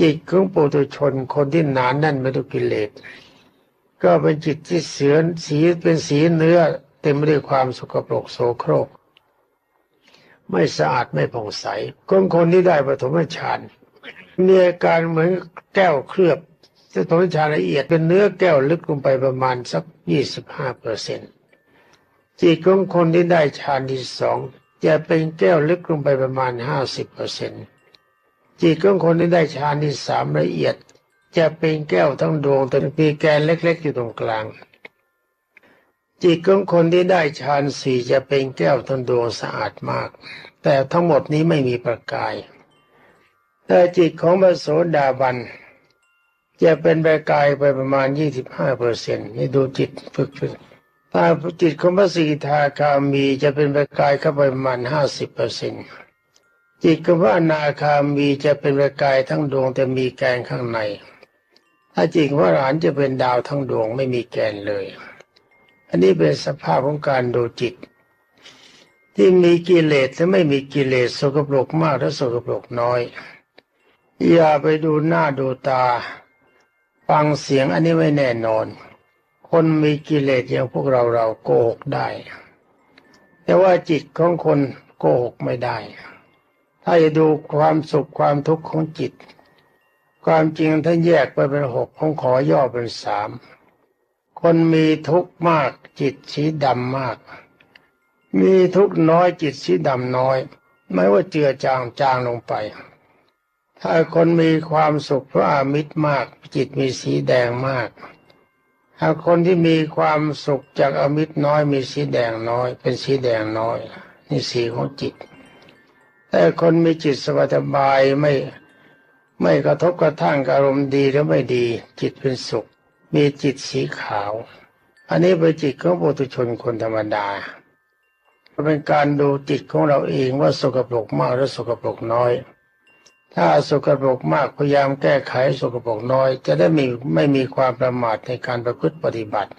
จิตของปุถุชนคนที่หนานแน่นไปด้วยกิเลสก็เป็นจิตที่เสือนสีเป็นสีเนื้อเต็มไปด้วยความสกปรกโสโครก ไม่สะอาดไม่ผ่องใสคนคนที่ได้ปฐมฌานมีอาการเหมือนแก้วเคลือบปฐมฌานละเอียดเป็นเนื้อแก้วลึกลงไปประมาณสักยี่สิบห้าเปอร์เซ็นต์จิตของคนที่ได้ฌานที่สองจะเป็นแก้วลึกลงไปประมาณห้าสิบเปอร์เซ็นต์ จิตของคนที่ได้ฌานที่สามละเอียด จะเป็นแก้วทั้งดวงแต่มีแกนเล็ก ๆ อยู่ตรงกลาง จิตของคนที่ได้ฌานสี่จะเป็นแก้วทั้งดวงสะอาดมาก แต่ทั้งหมดนี้ไม่มีประกาย แต่จิตของพระโสดาบันจะเป็นประกายไปประมาณยี่สิบห้าเปอร์เซ็นต์นี่ดูจิตฝึกฝึกถ้าจิตของพระสีทาคามีจะเป็นประกายเข้าไปประมาณห้าสิบเปอร์เซ็นต์ จิตของพระอนาคามีจะเป็นประกายทั้งดวงแต่มีแกนข้างใน ถ้าจิตของพระอรหันจะเป็นดาวทั้งดวงไม่มีแกนเลย อันนี้เป็นสภาพของการดูจิต ที่มีกิเลสและไม่มีกิเลสสกปรกมากและสกปรกน้อย อย่าไปดูหน้าดูตา ฟังเสียงอันนี้ไม่แน่นอน คนมีกิเลสอย่างพวกเราเราโกหกได้ แต่ว่าจิตของคนโกหกไม่ได้ ถ้าดูความสุขความทุกข์ของจิต ความจริงถ้าแยกไปเป็นหกผมขอย่อเป็นสามคนมีทุกข์มากจิตสีดำมาก มีทุกข์น้อยจิตสีดำน้อย ไม่ว่าเจือจางจางลงไป ถ้าคนมีความสุขเพราะอามิตรมาก จิตมีสีแดงมาก ถ้าคนที่มีความสุขจากอามิตรน้อยมีสีแดงน้อย เป็นสีแดงน้อย นี่สีของจิต แต่คนมีจิตสบายสบายไม่ไม่กระทบกระทั่งอารมณ์ดีหรือไม่ดี จิตเป็นสุข มีจิตสีขาว อันนี้เป็นจิตของปุถุชนคนธรรมดาเป็นการดูจิตของเราเองว่าสกปรกมากหรือสกปรกน้อย ถ้าสกปรกมากพยายามแก้ไขสกปรกน้อย จะได้ม่ไม่มีความประมาทในการประพฤติปฏิบัติ